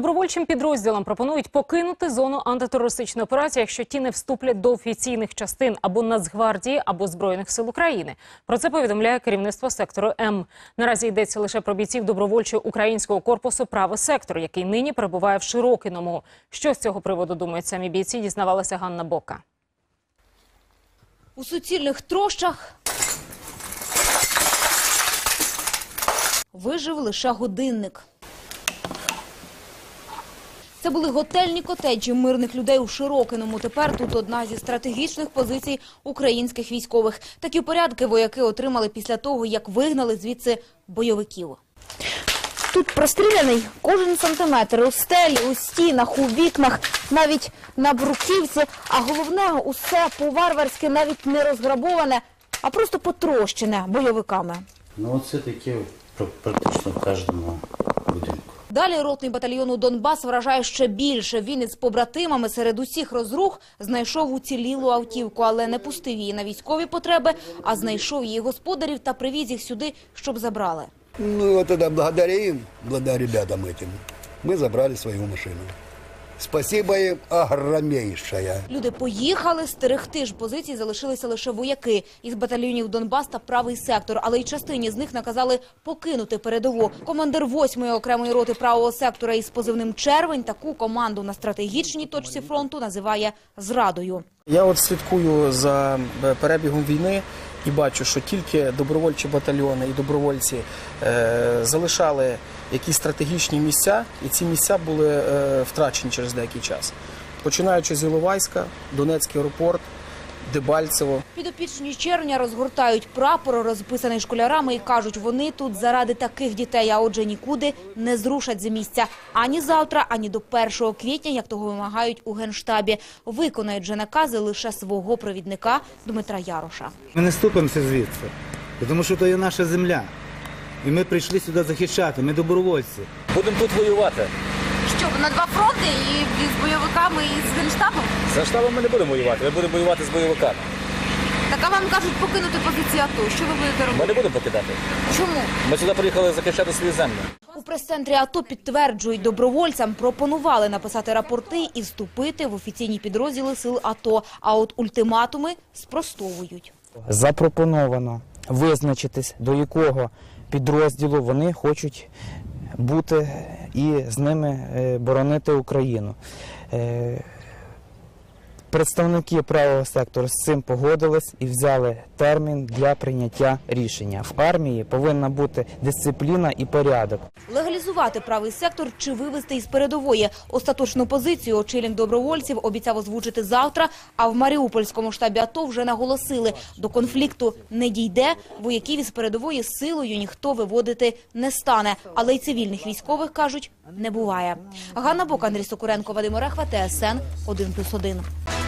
Добровольчим підрозділам пропонують покинути зону антитерористичної операції, якщо ті не вступлять до офіційних частин або Нацгвардії, або Збройних сил України. Про це повідомляє керівництво сектору М. Наразі йдеться лише про бійців добровольчого українського корпусу «Правий сектор», який нині перебуває в Широкиному. Що з цього приводу думають самі бійці, дізнавалася Ганна Бока. У суцільних трощах вижив лише годинник. Це були готельні котеджі мирних людей у Широкиному. Тепер тут одна зі стратегічних позицій українських військових. Такі порядки вояки отримали після того, як вигнали звідси бойовиків. Тут простріляний кожен сантиметр у стелі, у стінах, у вікнах, навіть на бруківці. А головне, усе по-варварськи навіть не розграбоване, а просто потрощене бойовиками. Ну, це таке пр- практично в кожному. Далі ротний батальйону Донбас вражає ще більше. Він із побратимами серед усіх розрух знайшов уцілілу автівку, але не пустив її на військові потреби, а знайшов її господарів та привіз їх сюди, щоб забрали. Ну, от тоді благодаря їм, благодаря ребятам этим, ми забрали свою машину. Спасибо їм огромнейшее. Люди поїхали, стерегти ж позиції залишилися лише вояки із батальйонів Донбас та правий сектор, але й частині з них наказали покинути передову. Командир 8-ї окремої роти правого сектора із позивним червень таку команду на стратегічній точці фронту називає зрадою. Я от слідкую за е, перебігом війни і бачу, що тільки добровольчі батальйони і добровольці е, залишали якісь стратегічні місця, і ці місця були е, втрачені через деякий час. Починаючи з Іловайська, Донецький аеропорт, Дебальцево. Підопічні червня розгортають прапор, розписаний школярами, і кажуть, вони тут заради таких дітей, а отже нікуди не зрушать з місця ані завтра, ані до 1 квітня, як того вимагають у генштабі. Виконають же накази лише свого провідника Дмитра Яроша. Ми не ступимося звідси, тому що це є наша земля. І ми прийшли сюди захищати, ми добровольці. Будемо тут воювати. Що на два фронти і з бойовиками і з генштабом? За штабом ми не будемо воювати, ми будемо воювати з бойовиками. Так а вам кажуть покинути позиції АТО. Що ви будете Ми не будемо покидати. Чому? Ми сюди приїхали захищати свою землю. У прес-центрі АТО підтверджують, добровольцям пропонували написати рапорти і вступити в офіційні підрозділи сил АТО. А от ультиматуми спростовують. запропоновано визначитись, до якого підрозділу вони хочуть бути і з ними е, боронити Україну. Представники правого сектору з цим погодились і взяли термін для прийняття рішення. В армії повинна бути дисципліна і порядок. Легалізувати правий сектор чи вивести із передової. Остаточну позицію очільник добровольців обіцяв озвучити завтра, а в Маріупольському штабі АТО вже наголосили, до конфлікту не дійде, вояків із передової силою ніхто виводити не стане. Але й цивільних військових, кажуть, не буває. Ганна Бок, Андрій Сокуренко, Вадим Орехва, ТСН 1+,1.